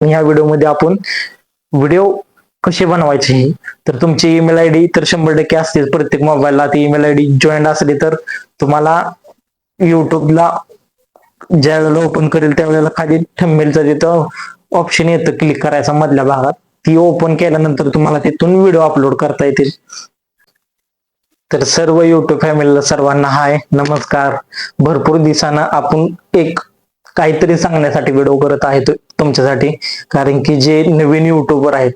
ह्या व्हिडिओमध्ये आपण व्हिडिओ कसे बनवायचे तर तुमची ईमेल आय डी तर शंभर टक्के असते प्रत्येक मोबाईलला ती ईमेल आय डी जॉईंट असली तर तुम्हाला युट्यूबला ज्या वेळेला ओपन करेल त्यावेळेला खाली थंबनेलचं तिथं ऑप्शन येतं क्लिक करायचा मधल्या भागात. ती ओपन केल्यानंतर तुम्हाला तिथून व्हिडिओ अपलोड करता येतील. तर सर्व युट्यूब फॅमिलीला सर्वांना हाय नमस्कार. भरपूर दिवसानं आपण एक काहीतरी सांगण्यासाठी व्हिडिओ करत आहे तो. तुमच्यासाठी. कारण की जे नवीन युट्यूबर आहेत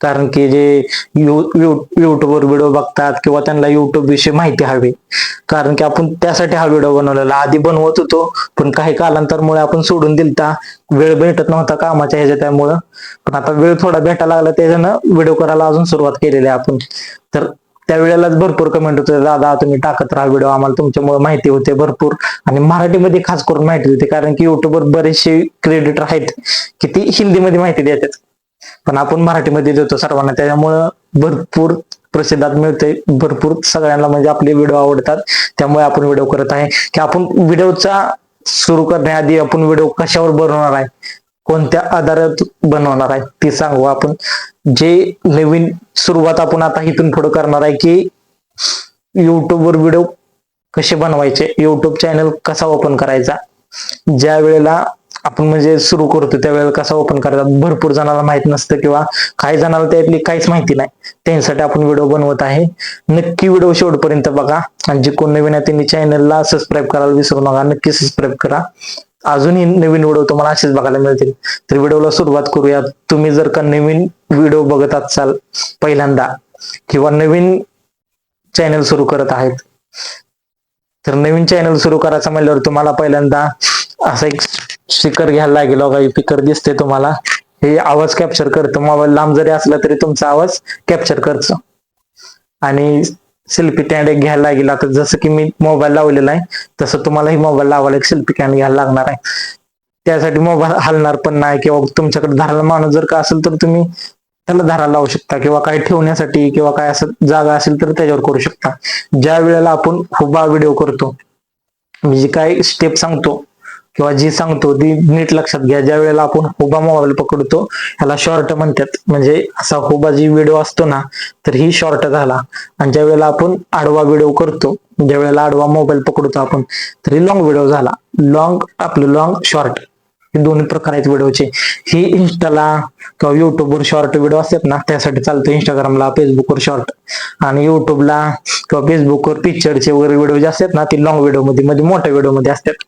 कारण की जे युट्यूबवर व्हिडिओ बघतात किंवा त्यांना युट्यूब विषयी माहिती हवी. कारण की आपण त्यासाठी हा व्हिडिओ बनवलेला. आधी बनवत होतो पण काही कालांतरमुळे आपण सोडून दिलता. वेळ भेटत नव्हता कामाच्या ह्याच्या त्यामुळं. पण आता वेळ थोडा भेटायला लागला त्याच्यानं व्हिडिओ करायला अजून सुरुवात केलेली आहे आपण. तर त्यावेळेलाच भरपूर कमेंट होते दादा तुम्ही टाकत राहा व्हिडिओ आम्हाला तुमच्यामुळे माहिती होते भरपूर. आणि मराठीमध्ये खास करून माहिती होते कारण की युट्यूबवर बरेचसे क्रेडिटर आहेत की ती हिंदीमध्ये माहिती देतात. पण आपण मराठीमध्ये देतो सर्वांना त्याच्यामुळं भरपूर प्रसिद्धात मिळते भरपूर सगळ्यांना म्हणजे आपले व्हिडिओ आवडतात. त्यामुळे आपण व्हिडिओ करत आहे. की आपण व्हिडिओचा सुरू करण्याआधी आपण व्हिडिओ कशावर बनवणार आहे? कोणत्या आधारात बनवणार आहे ते सांगू आपण. जे नवीन सुरुवात आपण आता इथून पुढे करणार आहे की युट्यूबवर व्हिडिओ कसे बनवायचे युट्यूब चॅनल कसा ओपन करायचा ज्या वेळेला आपण म्हणजे सुरू करतो त्यावेळेला कसा ओपन करायचा भरपूर जणांना माहीत नसतं किंवा काही जणांना त्यातली काहीच माहिती नाही. त्यांच्यासाठी आपण व्हिडिओ बनवत आहे. नक्की व्हिडिओ शेवटपर्यंत बघा. आणि जे कोण नवीन आहे त्यांनी चॅनलला सबस्क्राईब करायला विसरू नका. नक्की सबस्क्राईब करा. अजूनही नवीन व्हिडिओ तुम्हाला असेच बघायला मिळतील. तर व्हिडिओला सुरुवात करूया तुम्ही जर का नवीन व्हिडिओ बघत असाल पहिल्यांदा किंवा नवीन चॅनल सुरू करत आहेत तर नवीन चॅनल सुरू करायचं म्हणल्यावर तुम्हाला पहिल्यांदा असा एक स्पीकर घ्यायला लागेल. बघा स्पीकर दिसते तुम्हाला. हे आवाज कॅप्चर करतो. मोबाईल लांब जरी असला तरी तुमचा आवाज कॅप्चर करतो. आणि सेल्फी स्टँड एक घ्यायला लागेल. आता जसं की मी मोबाईल लावलेला आहे तसं तुम्हालाही मोबाईल लावायला एक सेल्फी स्टँड घ्यायला लागणार आहे. त्यासाठी मोबाईल हलणार पण नाही किंवा तुमच्याकडे धरायला माणूस जर का असेल तर तुम्ही त्याला धरायला लावू शकता किंवा काही ठेवण्यासाठी किंवा काय असं जागा असेल तर त्याच्यावर करू शकता. ज्या वेळेला आपण हुबा व्हिडिओ करतो म्हणजे काही स्टेप सांगतो किंवा जी सांगतो ती नीट लक्षात घ्या. ज्या वेळेला आपण हुबा मोबाईल पकडतो ह्याला शॉर्ट म्हणतात. म्हणजे असा हुबा जी व्हिडिओ असतो ना तर ही शॉर्ट झाला. आणि ज्या वेळेला आपण आडवा व्हिडिओ करतो ज्या वेळेला आडवा मोबाईल पकडतो आपण तर ही लॉंग व्हिडिओ झाला. लॉंग आपलं लॉंग शॉर्ट हे दोन्ही प्रकार आहेत व्हिडिओचे ही इन्स्टाला किंवा युट्यूबवर शॉर्ट व्हिडिओ असतात ना त्यासाठी चालतं इंस्टाग्रामला फेसबुकवर शॉर्ट आणि युट्यूबला किंवा फेसबुकवर पिक्चरचे वगैरे व्हिडिओ जे असतात ना ते लॉंग व्हिडिओमध्ये मध्ये मोठ्या व्हिडिओमध्ये असतात.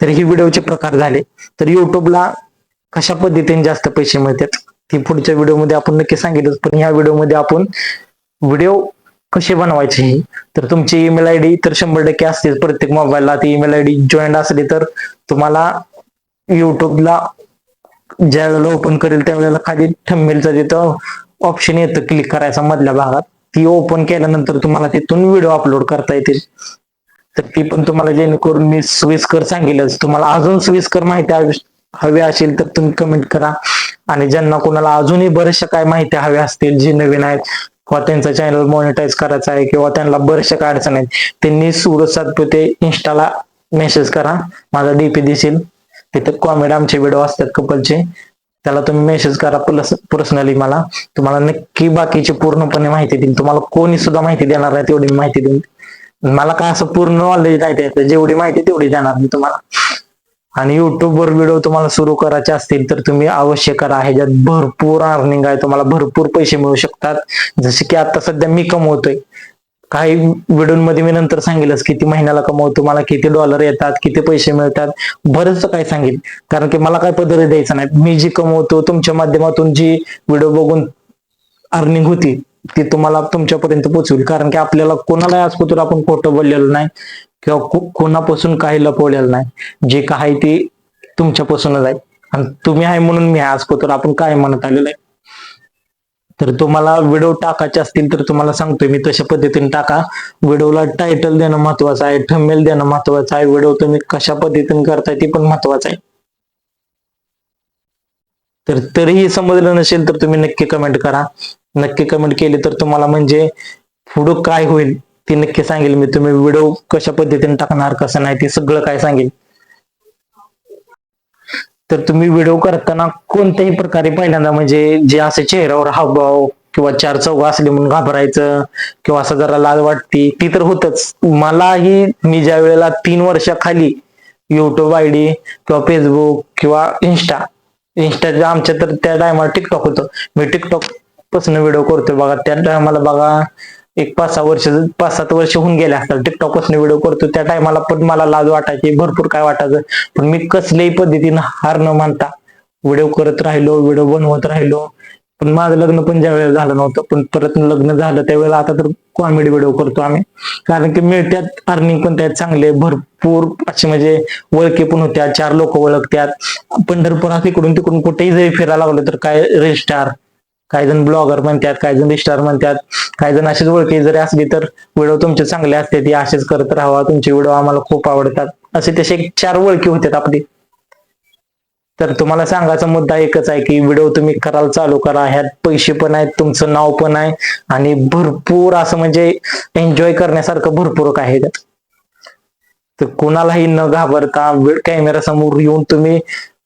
तर हे व्हिडिओचे प्रकार झाले. तर युट्यूबला कशा पद्धतीने जास्त पैसे मिळतात ती पुढच्या व्हिडिओमध्ये आपण नक्की सांगितलं पण ह्या व्हिडिओमध्ये आपण व्हिडिओ कसे बनवायचे हे तर तुमची ईमेल आय डी तर शंभर टक्के असतील. प्रत्येक मोबाईलला ती ईमेल आय डी जॉईंट असली तर तुम्हाला युट्यूबला ज्या वेळेला ओपन करेल त्यावेळेला खाली थंबनेलचं तिथं ऑप्शन येतं. क्लिक करायचा मधल्या भागात. ती ओपन केल्यानंतर तुम्हाला तिथून व्हिडिओ अपलोड करता येतील. तर ती पण तुम्हाला जेणेकरून मी सोयीस्कर सांगेलच. तुम्हाला अजून सोयीस्कर माहिती हवी असेल तर तुम्ही कमेंट करा. आणि ज्यांना कोणाला अजूनही बऱ्याचशा काय माहिती हव्या असतील जे नवीन आहेत किंवा त्यांचा चॅनल मॉनिटाईज करायचा आहे किंवा त्यांना बऱ्याचशा काय अडचण आहेत त्यांनी सुरत सातपुते इंस्टाला मेसेज करा. माझा डीपी दिसेल. तिथे कॉमेडी आमचे व्हिडिओ असतात कपलचे. त्याला तुम्ही मेसेज करा प्लस पर्सनली मला. तुम्हाला नक्की बाकीची पूर्णपणे माहिती देईन. तुम्हाला कोणी सुद्धा माहिती देणार नाही तेवढी मी माहिती देईन. मला काय असं पूर्ण नॉलेज नाही त्याचं. जेवढी माहिती तेवढी देणार मी तुम्हाला. आणि युट्यूबवर व्हिडिओ तुम्हाला सुरू करायचे असतील तर तुम्ही अवश्य करा. ह्याच्यात भरपूर अर्निंग आहे. तुम्हाला भरपूर पैसे मिळू शकतात. जसे की आता सध्या मी कमवतोय. काही व्हिडिओमध्ये मी नंतर सांगेलच किती महिन्याला कमवतो मला किती डॉलर येतात किती पैसे मिळतात. बरंच काही सांगेल कारण की मला काय पद्धती द्यायचं नाही मी जी कमवतो तुमच्या माध्यमातून जी व्हिडिओ बघून अर्निंग होती ते तुम्हाला तुमच्यापर्यंत पोहोचवेल. कारण की आपल्याला कोणालाही आजपासून आपण खोटं बोललेलं नाही किंवा कोणापासून काही लपवलेलं नाही. जे काही ते तुमच्यापासूनच आहे. आणि तुम्ही आहे म्हणून मी आहे आजपासून. आपण काय म्हणत आलेलं आहे? तर तुम्हाला व्हिडिओ टाकायचे असतील तर तुम्हाला सांगतोय मी तशा पद्धतीने टाका. व्हिडिओला टायटल देणं महत्वाचं आहे. ठमेल देणं महत्वाचं आहे. व्हिडिओ तुम्ही कशा पद्धतीने करताय ते पण महत्वाचं आहे. तर तरीही समजलं नसेल तर तुम्ही नक्की कमेंट करा. नक्की कमेंट केली तर तुम्हाला म्हणजे पुढं काय होईल ते नक्की सांगेल मी. तुम्ही व्हिडिओ कशा पद्धतीने टाकणार कसं नाही ते सगळं काय सांगेल. तर तुम्ही व्हिडिओ करताना कोणत्याही प्रकारे पहिल्यांदा म्हणजे जे असे चेहऱ्यावर हावभाव किंवा चार चौघ असले म्हणून घाबरायचं किंवा असं जरा लाज वाटती ती तर होतच. मलाही मी ज्या वेळेला तीन वर्षाखाली युट्यूब आय डी किंवा फेसबुक किंवा इन्स्टा इन्स्टाच्या आमच्या तर त्या टायमाला टिकटॉक होतं. मी टिकटॉक पासून व्हिडिओ करतोय बघा. त्या टायमाला बघा एक पाच सहा वर्ष पाच सात वर्ष होऊन गेले असतात. टिकटॉकपासून व्हिडिओ करतो त्या टायमाला पण मला लाज वाटायची. भरपूर काय वाटायचं. पण मी कसल्याही पद्धतीनं हार न मानता व्हिडिओ करत राहिलो व्हिडिओ बनवत राहिलो. पण माझं लग्न पण ज्या वेळेला झालं नव्हतं पण परत लग्न झालं त्यावेळेला आता तर कॉमेडी व्हिडिओ करतो आम्ही. कारण की मिळत्यात अर्निंग पण त्यात चांगले भरपूर असे म्हणजे ओळखी पण होत्या. चार लोक ओळखत्यात. पंढरपुरात इकडून तिकडून कुठेही जरी फिरायला लागलो तर काय रेस्टार काही जण ब्लॉगर म्हणतात काही जण स्टार म्हणतात काही जण अशीच ओळखी जरी असली तर व्हिडिओ तुमचे चांगले असते ती असेच करत राहावा तुमचे व्हिडिओ आम्हाला खूप आवडतात. असे तसे चार ओळखी होत्यात आपली. तर तुम्हाला सांगायचा मुद्दा एकच आहे की व्हिडिओ तुम्ही कराल चालू करा ह्यात पैसे पण आहेत तुमचं नाव पण आहे आणि भरपूर असं म्हणजे एन्जॉय करण्यासारखं भरपूर काय आहे त्यात तर कोणालाही न घाबरता कॅमेरा समोर येऊन तुम्ही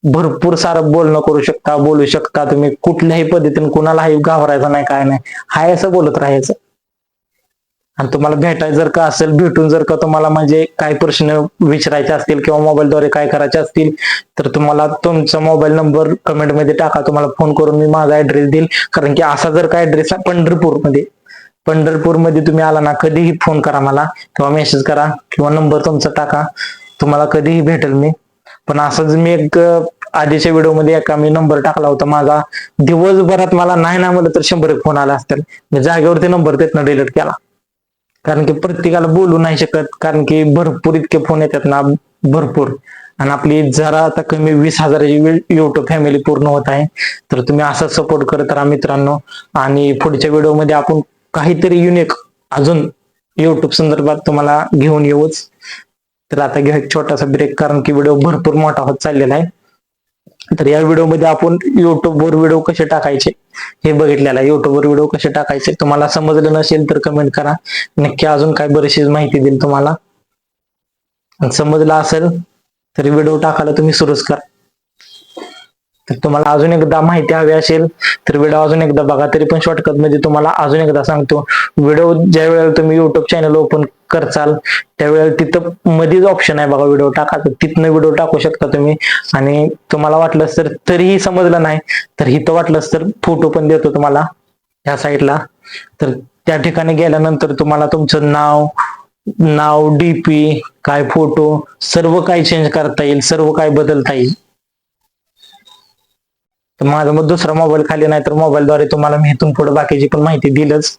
भरपूर सारं बोलणं करू शकता बोलू शकता तुम्ही. कुठल्याही पद्धतीने कुणालाही घाबरायचं नाही काय नाही. हाय असं बोलत राहायचं. आणि तुम्हाला भेटायचं जर का असेल भेटून जर का तुम्हाला म्हणजे काय प्रश्न विचारायचे असतील किंवा मोबाईलद्वारे काय करायचे असतील तर तुम्हाला तुमचा मोबाईल नंबर कमेंटमध्ये टाका. तुम्हाला फोन करून मी माझा ऍड्रेस देईल कारण की असा जर का ऍड्रेस आहे पंढरपूरमध्ये. पंढरपूरमध्ये तुम्ही आला ना कधीही फोन करा मला किंवा मेसेज करा किंवा नंबर तुमचा टाका. तुम्हाला कधीही भेटेल मी. पण असंच मी एक आधीच्या आधीच्या व्हिडिओमध्ये एका मी नंबर टाकला होता माझा. दिवसभरात मला नाही ना म्हणलं तर शंभर एक फोन आला असतील. मी जागेवरती नंबर तिथनं डिलीट केला. कारण की प्रत्येकाला बोलू नाही शकत. कारण की भरपूर इतके फोन येतात ना भरपूर. आणि आपली जरा आता कमी वीस हजाराची युट्यूब फॅमिली पूर्ण होत आहे. तर तुम्ही असा सपोर्ट करत राहा मित्रांनो. आणि पुढच्या व्हिडिओमध्ये आपण काहीतरी युनिक अजून युट्यूब संदर्भात तुम्हाला घेऊन येऊच. तर आता घ्या एक छोटासा ब्रेक कारण की व्हिडिओ भरपूर मोठा होत चाललेला आहे. तर या व्हिडिओमध्ये आपण युट्यूबवर व्हिडिओ कसे टाकायचे हे बघितलेलं आहे. युट्यूबवर व्हिडिओ कसे टाकायचे तुम्हाला समजलं नसेल तर कमेंट करा. नक्की अजून काय बरीचशी माहिती देईल तुम्हाला. समजलं असेल तर व्हिडिओ टाकायला तुम्ही सुरूच करा. तर तुम्हाला अजून एकदा माहिती हवी असेल तर व्हिडिओ अजून एकदा बघा तरी पण शॉर्टकटमध्ये तुम्हाला अजून एकदा सांगतो. व्हिडिओ ज्या वेळेला तुम्ही युट्यूब चॅनल ओपन करचाल त्यावेळेला तिथं मध्येच ऑप्शन आहे बघा व्हिडिओ टाकायचं तिथनं व्हिडिओ टाकू शकता तुम्ही. आणि तुम्हाला वाटलं तर तरीही समजलं नाही तर इथं वाटलंच तर फोटो पण देतो तुम्हाला ह्या साईडला तर त्या ठिकाणी गेल्यानंतर तुम्हाला तुमचं नाव नाव डीपी काय फोटो सर्व काही चेंज करता येईल सर्व काही बदलता येईल. तर माझा मग दुसरा मोबाईल खाली नाही तर मोबाईलद्वारे तुम्हाला मी इथून पुढे बाकीची पण माहिती दिलच.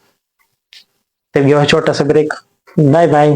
तर घेऊ छोटासा ब्रेक बाय बाय